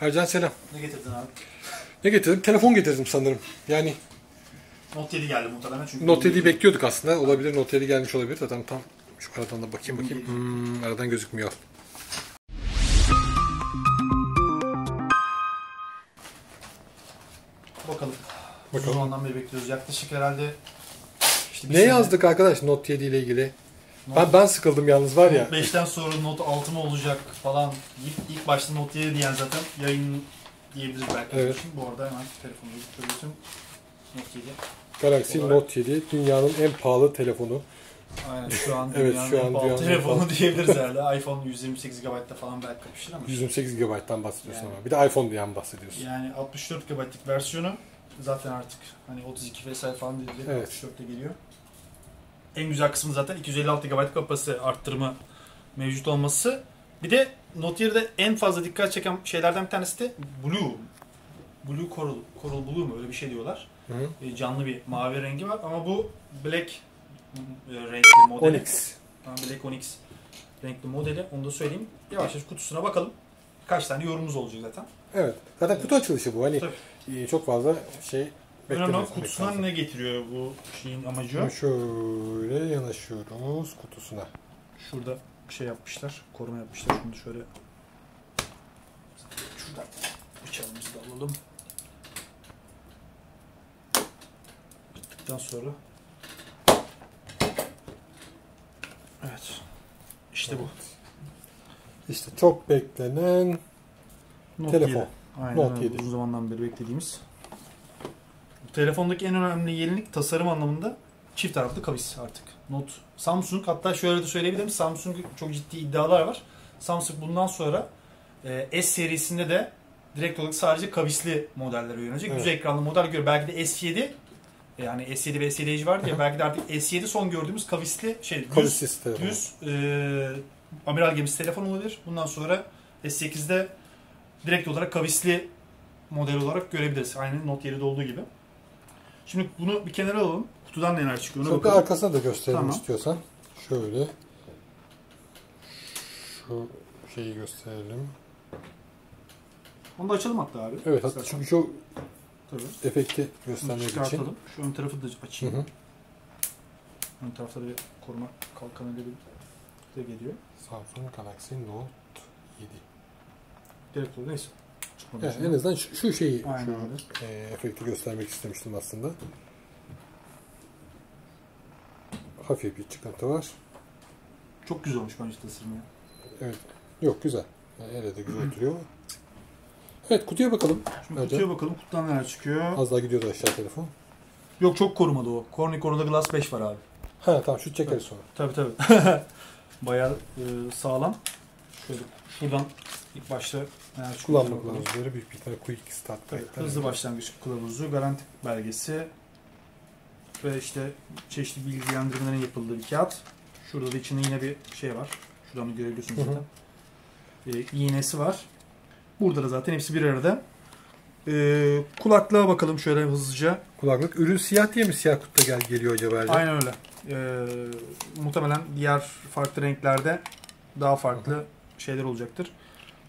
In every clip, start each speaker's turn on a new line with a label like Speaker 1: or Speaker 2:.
Speaker 1: Ercan selam.
Speaker 2: Ne getirdin abi?
Speaker 1: Ne getirdim? Telefon getirdim sanırım. Yani
Speaker 2: Note 7 geldi muhtemelen çünkü.
Speaker 1: Note 7'yi bekliyorduk aslında. Olabilir Note 7 gelmiş olabilir. Zaten tam şu aradan da bakayım bakayım. Hmm, aradan gözükmüyor.
Speaker 2: Bakalım.
Speaker 1: Bakalım.
Speaker 2: Uzun zamandan beri bekliyoruz. Yaklaşık herhalde işte bir
Speaker 1: Ne
Speaker 2: sene-
Speaker 1: yazdık arkadaş Note 7 ile ilgili? Ben ben sıkıldım yalnız var ya.
Speaker 2: Note 5'ten sonra Note 6 mı olacak falan. İlk, ilk başta Note 7 diyen zaten yayın diyebiliriz belki.
Speaker 1: Evet.
Speaker 2: Bu arada hemen telefonu götürüyorsun. Note 7.
Speaker 1: Galaxy
Speaker 2: olarak-
Speaker 1: Note 7 dünyanın en pahalı telefonu.
Speaker 2: Aynen şu an
Speaker 1: Evet,
Speaker 2: dünyanın
Speaker 1: şu
Speaker 2: en
Speaker 1: an
Speaker 2: pahalı
Speaker 1: en
Speaker 2: telefonu
Speaker 1: pahalı.
Speaker 2: diyebiliriz herhalde. iPhone 128 GB'da falan belki kapışır ama.
Speaker 1: 128 GB'dan bahsediyorsun
Speaker 2: Yani.
Speaker 1: ama. Bir de iPhone diyen bahsediyorsun.
Speaker 2: Yani 64 GB'lık versiyonu zaten artık hani 32 vesaire falan dediler.
Speaker 1: Evet.
Speaker 2: 64'te geliyor. En güzel kısmı zaten 256 GB kapasite arttırımı mevcut olması. Bir de Note 7'de en fazla dikkat çeken şeylerden bir tanesi de Blue. Blue Coral, Coral Blue mu öyle bir şey diyorlar.
Speaker 1: Hı -hı.
Speaker 2: E, canlı bir mavi rengi var ama bu Black e, renkli modeli.
Speaker 1: Onyx.
Speaker 2: Tamam, Black Onyx renkli modeli. Onu da söyleyeyim. Yavaş yavaş kutusuna bakalım. Kaç tane yorumumuz olacak zaten.
Speaker 1: Evet. Zaten kutu açılışı bu. Hani
Speaker 2: Tabii.
Speaker 1: e, çok fazla şey Beklememek
Speaker 2: kutusuna ne getiriyor bu şeyin amacı?
Speaker 1: Şimdi şöyle yanaşıyoruz kutusuna.
Speaker 2: Şurada şey yapmışlar, koruma yapmışlar. Da şöyle şuradan bıçağımızı da alalım. Bittikten sonra Evet. İşte bu.
Speaker 1: İşte çok beklenen
Speaker 2: Note
Speaker 1: Telefon.
Speaker 2: 7. Aynen
Speaker 1: Note
Speaker 2: öyle.
Speaker 1: 7.
Speaker 2: Uzun zamandan beri beklediğimiz. Telefondaki en önemli yenilik tasarım anlamında çift taraflı kavis artık. Note Samsung hatta şöyle de söyleyebilirim. Samsung çok ciddi iddialar var. Samsung bundan sonra e, S serisinde de direkt olarak sadece kavisli modellere yönelecek.
Speaker 1: Evet.
Speaker 2: Düz ekranlı model görüyor. Belki de S7 yani S7 ve S7 Edge vardı ya belki de artık S7 son gördüğümüz kavisli şey düz,
Speaker 1: kavisli telefon.
Speaker 2: düz e, amiral gemisi telefon olabilir. Bundan sonra S8'de direkt olarak kavisli model olarak görebiliriz. Aynı Note 7'de olduğu gibi. Şimdi bunu bir kenara alalım. Kutudan neler çıkıyor ona
Speaker 1: Çok
Speaker 2: bakalım.
Speaker 1: arkasına da gösterelim
Speaker 2: Tamam.
Speaker 1: istiyorsan. Şöyle. Şu şeyi gösterelim.
Speaker 2: Onu da açalım hatta abi.
Speaker 1: Evet hatta
Speaker 2: İstersen.
Speaker 1: çünkü çok
Speaker 2: Tabii.
Speaker 1: efekti
Speaker 2: Bunu
Speaker 1: göstermek için.
Speaker 2: çıkartalım. Şu ön tarafı da
Speaker 1: Hı
Speaker 2: açayım.
Speaker 1: hı.
Speaker 2: Ön tarafta da bir koruma kalkanı gibi de geliyor.
Speaker 1: Samsung Galaxy Note 7.
Speaker 2: Direkt olarak neyse. Çıkmadı
Speaker 1: Evet, en azından şu, şu şeyi,
Speaker 2: Aynen
Speaker 1: şu e, efekti göstermek istemiştim aslında. Hafif bir çıkıntı var.
Speaker 2: Çok güzel olmuş bence tasarım ya.
Speaker 1: Evet. Yok güzel. Yani ele de güzel oturuyor. Evet kutuya bakalım.
Speaker 2: Şimdi
Speaker 1: Önce.
Speaker 2: kutuya bakalım. Kutudan neler çıkıyor.
Speaker 1: Az daha gidiyordu aşağı telefon.
Speaker 2: Yok çok korumadı o. Corning Corona Glass 5 var abi.
Speaker 1: Ha tamam şu çekeriz sonra.
Speaker 2: Tabii tabii. Bayağı e, sağlam. Şöyle şuradan ilk başta çıkıyor
Speaker 1: Kullanma kılavuzları büyük bir tane quick start
Speaker 2: Evet, hızlı başlangıç kılavuzu, garanti belgesi ve işte çeşitli bilgilendirmelerin yapıldığı bir kağıt. Şurada da içinde yine bir şey var. Şuradan da görebiliyorsunuz
Speaker 1: Hı hı.
Speaker 2: zaten. E, iğnesi var. Burada da zaten hepsi bir arada. E, kulaklığa bakalım şöyle hızlıca.
Speaker 1: Kulaklık. Ürün siyah diye mi siyah kutuda gel geliyor acaba? Ercan?
Speaker 2: Aynen öyle. E, muhtemelen diğer farklı renklerde daha farklı şeyler olacaktır.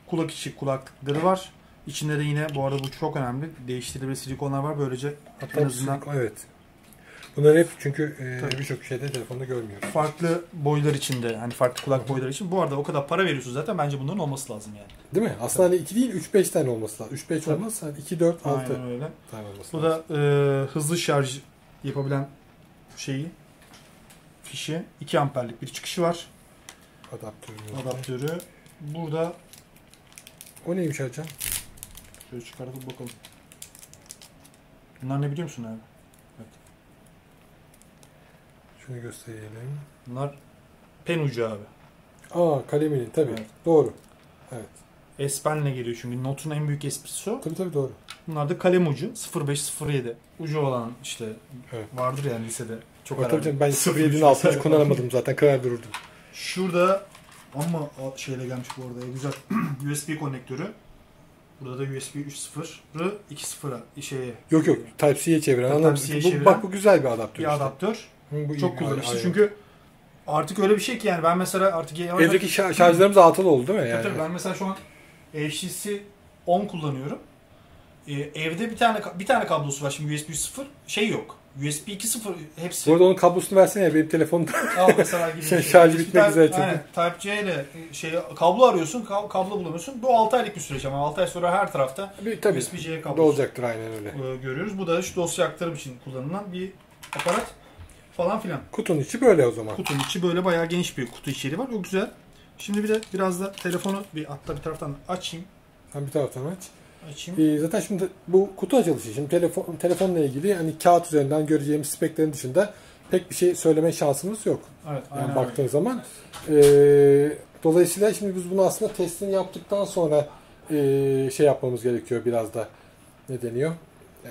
Speaker 2: Kulak içi kulaklıkları var. İçinde de yine bu arada bu çok önemli. Değiştirilebilir silikonlar var. Böylece en azından
Speaker 1: evet. Bunlar hep çünkü e, birçok şeyde telefonda görmüyoruz.
Speaker 2: farklı boylar içinde. Hani farklı kulak boyları için. Bu arada o kadar para veriyorsunuz zaten. Bence bunların olması lazım yani.
Speaker 1: Değil mi? Aslında hani 2 değil 3-5 tane olması lazım. 3-5
Speaker 2: Tabii.
Speaker 1: olmazsa hani 2, 4, 6
Speaker 2: Aynen öyle.
Speaker 1: tane olması
Speaker 2: Bu
Speaker 1: lazım.
Speaker 2: da e, hızlı şarj yapabilen şeyi fişi. 2 amperlik bir çıkışı var.
Speaker 1: Adaptörümüz.
Speaker 2: Adaptörü. Burada
Speaker 1: O neymiş Ercan?
Speaker 2: şöyle çıkartıp bakalım. Bunlar ne biliyor musun abi?
Speaker 1: Şunu gösterelim.
Speaker 2: Bunlar pen ucu abi.
Speaker 1: Aa kaleminin tabii.
Speaker 2: Evet.
Speaker 1: Doğru.
Speaker 2: S Pen'le geliyor çünkü Note'un en büyük esprisi o.
Speaker 1: Tabii tabii doğru.
Speaker 2: Bunlar da kalem ucu 0507 ucu olan işte
Speaker 1: Evet.
Speaker 2: vardır yani lisede. Çok
Speaker 1: Bak, tabii canım, ben
Speaker 2: 0.3
Speaker 1: 07'nin altına hiç kullanamadım zaten. Karar dururdum.
Speaker 2: Şurada ama şeyle gelmiş bu arada güzel USB konnektörü. Burada da USB 3.0'ı 2.0'a şeye
Speaker 1: Yok yok. Type-C'ye çeviren.
Speaker 2: Type-C'ye
Speaker 1: Anladım. Bu,
Speaker 2: çeviren
Speaker 1: bak bu güzel bir adaptör.
Speaker 2: bir
Speaker 1: işte.
Speaker 2: adaptör.
Speaker 1: Hı, bu
Speaker 2: Çok kullanışlı
Speaker 1: ayrı.
Speaker 2: çünkü artık öyle bir şey ki yani ben mesela artık
Speaker 1: Evdeki şar- şarjlarımız altılı oldu değil mi?
Speaker 2: Tabii
Speaker 1: Yani?
Speaker 2: tabii ben mesela şu an HTC 10 kullanıyorum. Ee, evde bir tane bir tane kablosu var şimdi USB 3.0 şey yok. USB 2.0 hepsi.
Speaker 1: Bu arada onun kablosunu versene ya benim telefonumda.
Speaker 2: Al mesela gibi.
Speaker 1: Şey, şarjı bitmek üzere çünkü.
Speaker 2: Type C ile e, şey kablo arıyorsun, kab- kablo bulamıyorsun. Bu 6 aylık bir süreç ama 6 ay sonra her tarafta
Speaker 1: bir, tabii.
Speaker 2: USB-C
Speaker 1: Bu
Speaker 2: kablosu
Speaker 1: olacaktır aynen öyle.
Speaker 2: e, görüyoruz. Bu da şu dosya aktarım için kullanılan bir aparat falan filan.
Speaker 1: Kutunun içi böyle o zaman.
Speaker 2: Kutunun içi böyle bayağı geniş bir kutu içeriği var. O güzel. Şimdi bir de biraz da telefonu bir hatta bir taraftan açayım.
Speaker 1: Sen bir taraftan aç.
Speaker 2: Açayım.
Speaker 1: Ee, zaten şimdi bu kutu açılışı şimdi telefon telefonla ilgili hani kağıt üzerinden göreceğimiz speklerin dışında pek bir şey söyleme şansımız yok.
Speaker 2: Evet,
Speaker 1: Yani
Speaker 2: aynen
Speaker 1: baktığın
Speaker 2: öyle.
Speaker 1: zaman. Ee, dolayısıyla şimdi biz bunu aslında testini yaptıktan sonra ee, şey yapmamız gerekiyor biraz da ne deniyor? Ee,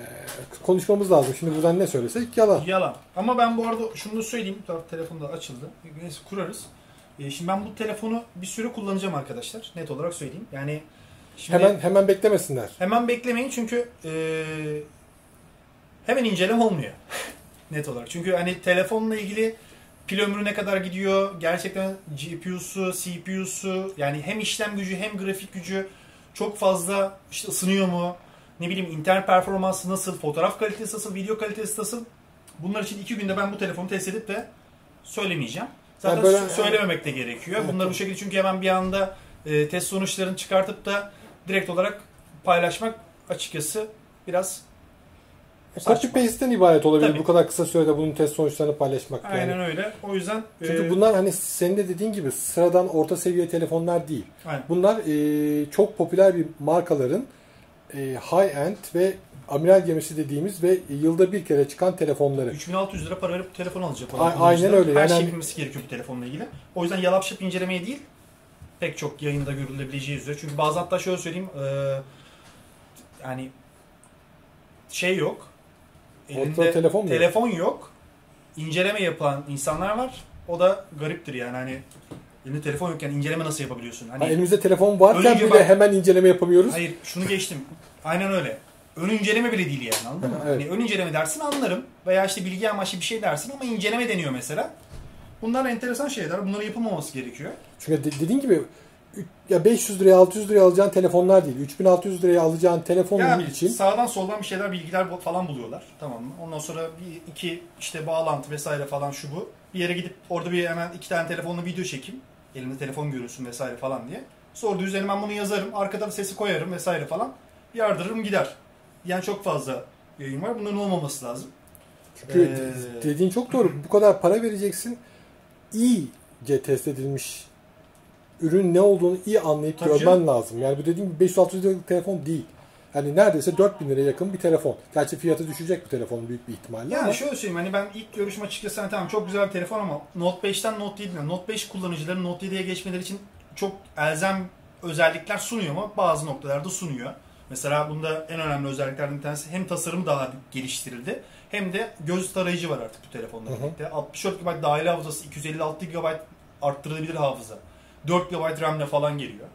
Speaker 1: konuşmamız lazım. Şimdi buradan ne söylesek yalan.
Speaker 2: Yalan. Ama ben bu arada şunu da söyleyeyim. Bu telefon da açıldı. Neyse kurarız. E, şimdi ben bu telefonu bir süre kullanacağım arkadaşlar. Net olarak söyleyeyim. Yani şimdi
Speaker 1: Hemen hemen beklemesinler.
Speaker 2: hemen beklemeyin çünkü e, hemen inceleme olmuyor. Net olarak. Çünkü hani telefonla ilgili pil ömrü ne kadar gidiyor, gerçekten GPU'su, CPU'su yani hem işlem gücü hem grafik gücü çok fazla işte ısınıyor mu? Ne bileyim internet performansı nasıl, fotoğraf kalitesi nasıl, video kalitesi nasıl? Bunlar için iki günde ben bu telefonu test edip de söylemeyeceğim. Zaten
Speaker 1: Yani böyle-
Speaker 2: sö- söylememek de gerekiyor.
Speaker 1: Evet.
Speaker 2: Bunları bu şekilde çünkü hemen bir anda e, test sonuçlarını çıkartıp da direkt olarak paylaşmak açıkçası biraz
Speaker 1: Copy paste'ten ibaret olabilir
Speaker 2: Tabii.
Speaker 1: bu kadar kısa sürede bunun test sonuçlarını paylaşmak. yani.
Speaker 2: aynen öyle. O yüzden
Speaker 1: Çünkü
Speaker 2: e,
Speaker 1: bunlar hani senin de dediğin gibi sıradan orta seviye telefonlar değil.
Speaker 2: aynen.
Speaker 1: Bunlar e, çok popüler bir markaların e, high-end ve amiral gemisi dediğimiz ve yılda bir kere çıkan telefonları.
Speaker 2: 3600 lira para verip telefon alacak.
Speaker 1: A- aynen öyle.
Speaker 2: Her
Speaker 1: Yani
Speaker 2: şey
Speaker 1: hani-
Speaker 2: bilmesi gerekiyor bu telefonla ilgili. O yüzden yalap incelemeye değil pek çok yayında görülebileceği üzere. Çünkü bazen hatta şöyle söyleyeyim e, yani şey yok.
Speaker 1: Ortada telefon mu yok?
Speaker 2: telefon yok. İnceleme yapan insanlar var. O da gariptir yani hani elinde telefon yokken inceleme nasıl yapabiliyorsun? Hani
Speaker 1: Ha, elimizde telefon varken bile
Speaker 2: bak-
Speaker 1: hemen inceleme yapamıyoruz.
Speaker 2: Hayır şunu geçtim. Aynen öyle. Ön inceleme bile değil yani anladın mı?
Speaker 1: Evet.
Speaker 2: Hani ön inceleme dersin anlarım. Veya işte bilgi amaçlı bir şey dersin ama inceleme deniyor mesela. Bunlar enteresan şeyler. Bunların yapılmaması gerekiyor.
Speaker 1: Çünkü de- dediğin gibi ya 500 liraya 600 liraya alacağın telefonlar değil. 3600 liraya alacağın telefon
Speaker 2: Yani
Speaker 1: için
Speaker 2: sağdan soldan bir şeyler bilgiler falan buluyorlar. Tamam mı? Ondan sonra bir iki işte bağlantı vesaire falan şu bu. Bir yere gidip orada bir hemen iki tane telefonla video çekeyim. Elinde telefon görürsün vesaire falan diye. Sonra da üzerine ben bunu yazarım. Arkadan sesi koyarım vesaire falan. Yardırırım gider. Yani çok fazla yayın var. Bunların olmaması lazım.
Speaker 1: Çünkü
Speaker 2: Ee,
Speaker 1: dediğin çok doğru. Bu kadar para vereceksin. İyice test edilmiş ürün ne olduğunu iyi anlayıp
Speaker 2: Tabii
Speaker 1: görmen
Speaker 2: canım.
Speaker 1: lazım. Yani bu dediğim gibi 500-600 liralık telefon değil. Yani neredeyse 4000 liraya yakın bir telefon. Gerçi fiyatı düşecek bu telefonun büyük bir ihtimalle
Speaker 2: Yani
Speaker 1: ama
Speaker 2: şöyle söyleyeyim hani ben ilk görüşüm açıkçası hani tamam çok güzel bir telefon ama Note 5'ten Note 7'den Note 5 kullanıcıların Note 7'ye geçmeleri için çok elzem özellikler sunuyor mu? Bazı noktalarda sunuyor. Mesela bunda en önemli özelliklerden bir tanesi hem tasarım daha geliştirildi hem de göz tarayıcı var artık bu telefonda
Speaker 1: Hı hı.
Speaker 2: birlikte. 64 GB dahil hafızası, 256 GB arttırılabilir hafıza. 4 GB RAM ile falan geliyor.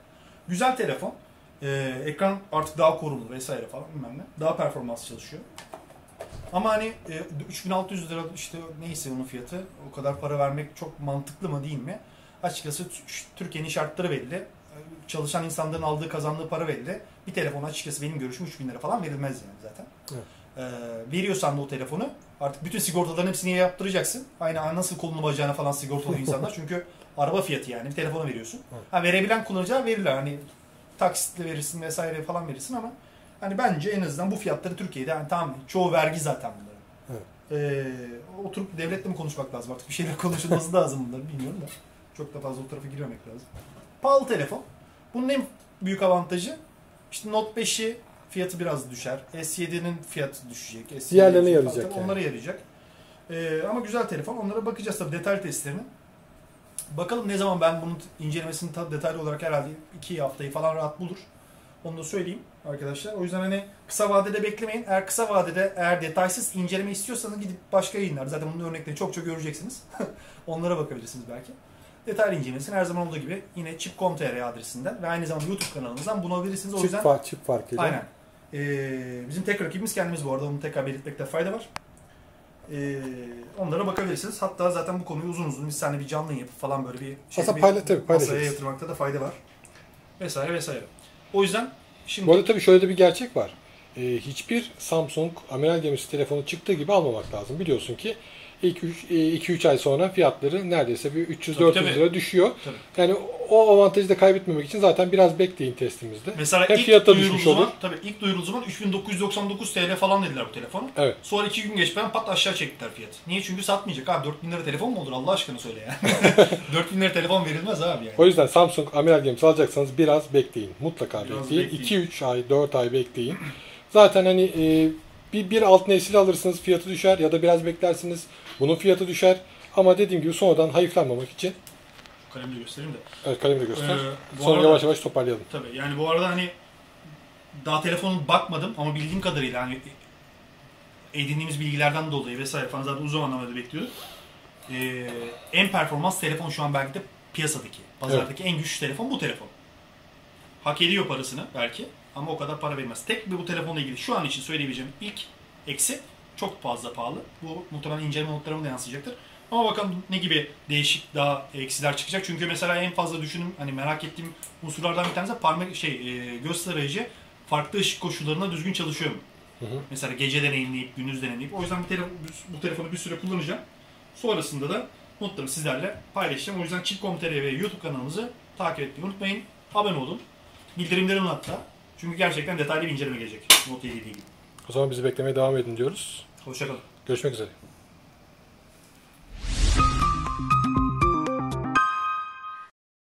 Speaker 2: Güzel telefon. Ee, ekran artık daha korumlu vesaire falan bilmem ne. Daha performans çalışıyor. Ama hani e, 3600 lira işte neyse onun fiyatı o kadar para vermek çok mantıklı mı değil mi? Açıkçası Türkiye'nin şartları belli. Çalışan insanların aldığı kazandığı para belli. Bir telefon açıkçası benim görüşüm 3000 lira falan verilmez yani zaten.
Speaker 1: Evet.
Speaker 2: Ee, veriyorsan da o telefonu artık bütün sigortaların hepsini yaptıracaksın. Aynı nasıl kolunu bacağına falan sigortalı insanlar. Çünkü araba fiyatı yani bir telefonu veriyorsun.
Speaker 1: Evet.
Speaker 2: Ha, verebilen kullanıcılar verirler. Hani taksitle verirsin vesaire falan verirsin ama hani bence en azından bu fiyatları Türkiye'de yani tamam çoğu vergi zaten bunların.
Speaker 1: Evet.
Speaker 2: Ee, oturup devletle mi konuşmak lazım artık bir şeyler konuşulması lazım bunların bilmiyorum da. Çok da fazla o tarafa girmemek lazım. Pahalı telefon. Bunun en büyük avantajı işte Note 5'i fiyatı biraz düşer. S7'nin fiyatı düşecek. S7'nin
Speaker 1: Diğerlerine
Speaker 2: fiyatı-
Speaker 1: yarayacak
Speaker 2: tabii
Speaker 1: yani.
Speaker 2: Onlara yarayacak. Ee, ama güzel telefon. Onlara bakacağız tabii detay testlerine. Bakalım ne zaman ben bunun incelemesini ta- detaylı olarak herhalde 2 haftayı falan rahat bulur. Onu da söyleyeyim arkadaşlar. O yüzden hani kısa vadede beklemeyin. Eğer kısa vadede eğer detaysız inceleme istiyorsanız gidip başka yayınlar. Zaten bunun örneklerini çok çok göreceksiniz. Onlara bakabilirsiniz belki. Detaylı incelemesini her zaman olduğu gibi yine chip.com.tr adresinden ve aynı zamanda YouTube kanalımızdan bulabilirsiniz. O
Speaker 1: çift,
Speaker 2: yüzden
Speaker 1: fark, çift farkıyla.
Speaker 2: Aynen. Ee, bizim tek rakibimiz kendimiz bu arada. Onu tekrar belirtmekte fayda var. Ee, onlara bakabilirsiniz. Hatta zaten bu konuyu uzun uzun biz seninle bir canlı yapıp falan böyle bir şey
Speaker 1: Aslında
Speaker 2: bir
Speaker 1: payla- tabii
Speaker 2: masaya yatırmakta da fayda var. Vesaire vesaire. O yüzden Şimdi
Speaker 1: Bu arada tabii şöyle de bir gerçek var. Ee, hiçbir Samsung amiral gemisi telefonu çıktığı gibi almamak lazım. Biliyorsun ki 2-3 ay sonra fiyatları neredeyse bir 300-400
Speaker 2: Tabii, tabii.
Speaker 1: lira düşüyor.
Speaker 2: Tabii.
Speaker 1: Yani o avantajı da kaybetmemek için zaten biraz bekleyin testimizde.
Speaker 2: mesela
Speaker 1: Hem
Speaker 2: ilk
Speaker 1: fiyata olur.
Speaker 2: zaman, tabii ilk duyurulduğu zaman 3999 TL falan dediler bu telefonu.
Speaker 1: Evet.
Speaker 2: Sonra iki gün geçmeden pat aşağı çektiler fiyatı. Niye? Çünkü satmayacak abi. 4000 lira telefon mu olur Allah aşkına söyle yani. 4000 lira telefon verilmez abi yani.
Speaker 1: O yüzden Samsung amiral gemisi alacaksanız biraz bekleyin. Mutlaka
Speaker 2: Biraz
Speaker 1: bekleyin.
Speaker 2: bekleyin.
Speaker 1: 2-3 ay, 4 ay bekleyin. Zaten hani e, bir, bir alt nesil alırsınız fiyatı düşer ya da biraz beklersiniz bunun fiyatı düşer. Ama dediğim gibi sonradan hayıflanmamak için
Speaker 2: Kalemle göstereyim de.
Speaker 1: evet kalemi de göster.
Speaker 2: Ee,
Speaker 1: Sonra
Speaker 2: arada-
Speaker 1: yavaş yavaş toparlayalım.
Speaker 2: Tabii yani bu arada hani daha telefonu bakmadım ama bildiğim kadarıyla hani edindiğimiz bilgilerden dolayı vesaire falan zaten uzun zamandır bekliyorduk. Ee, en performans telefon şu an belki de piyasadaki, pazardaki en güçlü telefon bu telefon. Hak ediyor parasını belki ama o kadar para vermez. Tek bir bu telefonla ilgili şu an için söyleyebileceğim ilk eksi çok fazla pahalı. Bu muhtemelen inceleme notlarıma da yansıyacaktır. Ama bakalım ne gibi değişik daha eksiler çıkacak. Çünkü mesela en fazla düşündüğüm hani merak ettiğim unsurlardan bir tanesi parmak şey e, göz tarayıcı farklı ışık koşullarında düzgün çalışıyor mu?
Speaker 1: Hı hı.
Speaker 2: Mesela gece deneyimleyip gündüz deneyimleyip o yüzden bu, telefon, bu telefonu bir süre kullanacağım. Sonrasında da notlarımı sizlerle paylaşacağım. O yüzden Chip.com.tr ve YouTube kanalımızı takip etmeyi unutmayın. Abone olun. Bildirimlerini hatta. Çünkü gerçekten detaylı bir inceleme gelecek Note 7 ile ilgili.
Speaker 1: O zaman bizi beklemeye devam edin diyoruz.
Speaker 2: Hoşçakalın.
Speaker 1: Görüşmek üzere.